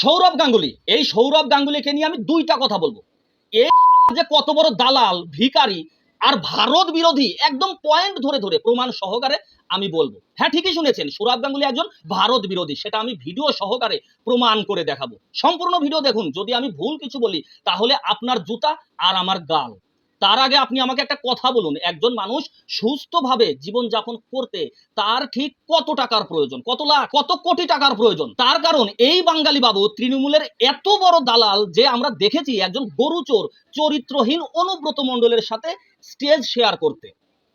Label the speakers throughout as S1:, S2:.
S1: সৌরভ গাঙ্গুলি, এই সৌরভ গাঙ্গুলিকে নিয়ে আমি দুইটা কথা বলব। এই যে কত বড় দালাল ভিকারি আর ভারত বিরোধী, একদম পয়েন্ট ধরে ধরে প্রমাণ সহকারে আমি বলব। হ্যাঁ ঠিকই শুনেছেন, সৌরভ গাঙ্গুলি একজন ভারত বিরোধী, সেটা আমি ভিডিও সহকারে প্রমাণ করে দেখাবো। সম্পূর্ণ ভিডিও দেখুন, যদি আমি ভুল কিছু বলি, তাহলে আপনার জুতা আর আমার গাল। তার আগে আপনি আমাকে একটা কথা বলুন। একজন মানুষ সুস্থভাবে জীবনযাপন করতে তার ঠিক কত টাকার প্রয়োজন? কত লাখ, কত কোটি টাকার প্রয়োজন? তার কারণ এই বাঙালি বাবু তৃণমূলের এত বড় দালাল যে আমরা দেখেছি একজন গরু চোর, চরিত্রহীন অনুব্রত মণ্ডলের সাথে স্টেজ শেয়ার করতে।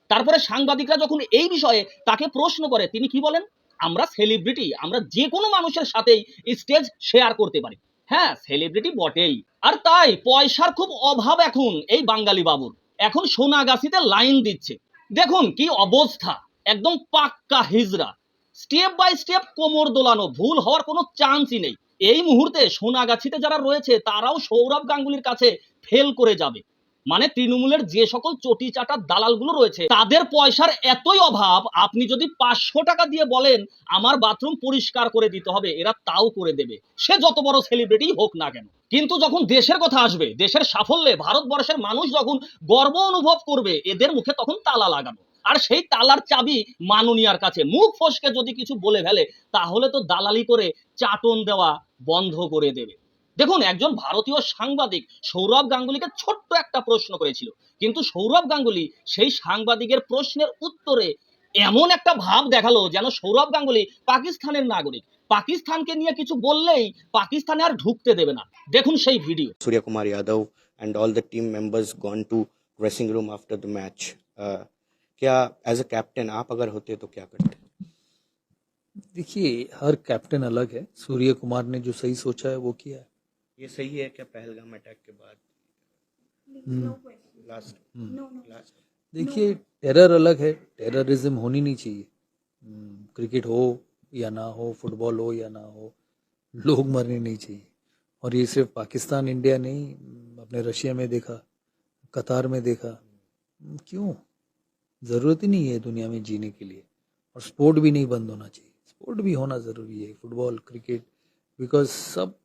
S1: তারপরে সাংবাদিকরা যখন এই বিষয়ে তাকে প্রশ্ন করে, তিনি কি বলেন? আমরা সেলিব্রিটি আমরা যে কোনো মানুষের সাথেই স্টেজ শেয়ার করতে পারি। হ্যাঁ সেলিব্রিটি বটেই। আর তাই পয়সার খুব অভাব এখন এই বাঙালি বাবুর এখন সোনাগাছিতে লাইন দিচ্ছে। দেখুন কি অবস্থা। একদম পাক্কা হিজরা স্টেপ বাই স্টেপ কোমর দোলানো, ভুল হওয়ার কোনো চান্সই নেই। এই মুহূর্তে সোনাগাছিতে যারা রয়েছে, তারাও সৌরভ গাঙ্গুলির কাছে ফেল করে যাবে। মানে তৃণমূলের যে সকল চটি চাটার দালালগুলো রয়েছে, তাদের পয়সার এতই অভাব, আপনি যদি পাঁচশো টাকা দিয়ে বলেন, আমার বাথরুম পরিষ্কার করে দিতে হবে, এরা তাও করে দেবে। সে যত বড় সেলিব্রিটি হোক না কেন। কিন্তু যখন দেশের কথা আসবে, দেশের সাফল্যে ভারতবর্ষের মানুষ যখন গর্ব অনুভব করবে, এদের মুখে তখন তালা লাগানো। আর সেই তালার চাবি মাননীয়ার কাছে। মুখ ফসকে যদি কিছু বলে ফেলে, তাহলে তো দালালি করে চাটন দেওয়া বন্ধ করে দেবে। দেখুন একজন ভারতীয় সাংবাদিক সৌরভ গাঙ্গুলিকে ছোট্ট একটা প্রশ্ন করেছিল কিন্তু সৌরভ গাঙ্গুলি সেই সাংবাদিকের প্রশ্নের উত্তরে এমন একটা ভাব দেখালো যেন সৌরভ গাঙ্গুলি পাকিস্তানের নাগরিক পাকিস্তানকে নিয়ে কিছু বললেই পাকিস্তানে আর ঢুকতে দেবে না দেখুন সেই video
S2: Surya Kumar Yadav and all the team members gone to dressing room after the match. Uh, क्या एज अ कैप्टन आप अगर होते तो क्या करते
S3: देखिए हर कैप्टन अलग है सूर्य कुमार ने जो सही सोचा है वो किया है
S2: ये सही है क्या पहलगाम अटैक के बाद? लास्ट लास्ट
S3: देखिए टेरर अलग है. टेररिज्म होनी नहीं चाहिए। क्रिकेट हो या ना हो फुटबॉल हो या ना हो लोग मरने नहीं चाहिए। और ये सिर्फ़ पाकिस्तान इंडिया नहीं अपने रशिया में देखा कतार में देखा। क्यों? ज़रूरत ही नहीं है दुनिया में जीने के लिए। और स्पोर्ट भी नहीं बंद होना चाहिए। स्पोर्ट भी होना ज़रूरी है फुटबॉल क्रिकेट बिकॉज़ सब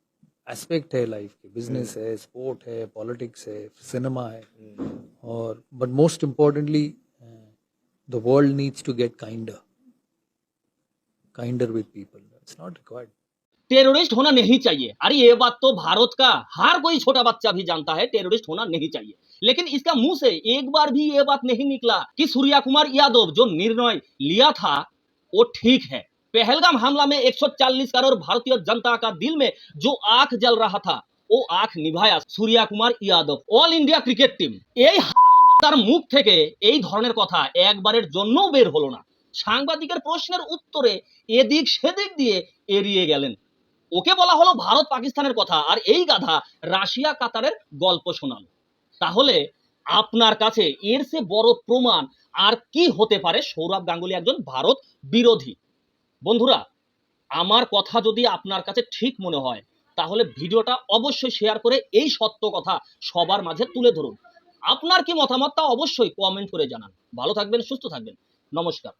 S3: एस्पेक्ट है लाइफ के बिज़नेस है स्पोर्ट है पॉलिटिक्स है सिनेमा है. और but most importantly uh, the world needs to get kinder. Kinder with people. It's not required.
S1: Terrorist होना नहीं चाहिए। अरे ये बात तो भारत का हर कोई छोटा बच्चा भी जानता है टेररिस्ट होना नहीं चाहिए। लेकिन इसका मुँह से एक बार भी ये बात नहीं निकला कि सूर्या कुमार यादव जो निर्णय लिया था वो ठीक है। पहलगाम हमला में 140 करोड़ भारतीय जनता का दिल में जो आंख जल रहा था वो आंख निभाया Surya Kumar Yadav all India cricket team এই তার মুখ থেকে এই ধরনের কথা একবারের জন্যও বের হলো না সাংবাদিকের প্রশ্নের উত্তরে এদিক সেদিক দিয়ে এড়িয়ে গেলেন ওকে বলা হলো ভারত পাকিস্তানের কথা আর এই গাধা রাশিয়া কাতারের গল্প শোনাল তাহলে আপনার কাছে এর সে বড় প্রমাণ আর কি হতে পারে সৌরভ গাঙ্গুলি একজন ভারত বিরোধী বন্ধুরা, আমার কথা যদি আপনার কাছে ঠিক মনে হয়, তাহলে ভিডিওটা অবশ্যই শেয়ার করে এই সত্য কথা সবার মাঝে তুলে ধরুন। আপনার কি মতামত তা অবশ্যই কমেন্ট করে জানান। ভালো থাকবেন, সুস্থ থাকবেন। নমস্কার।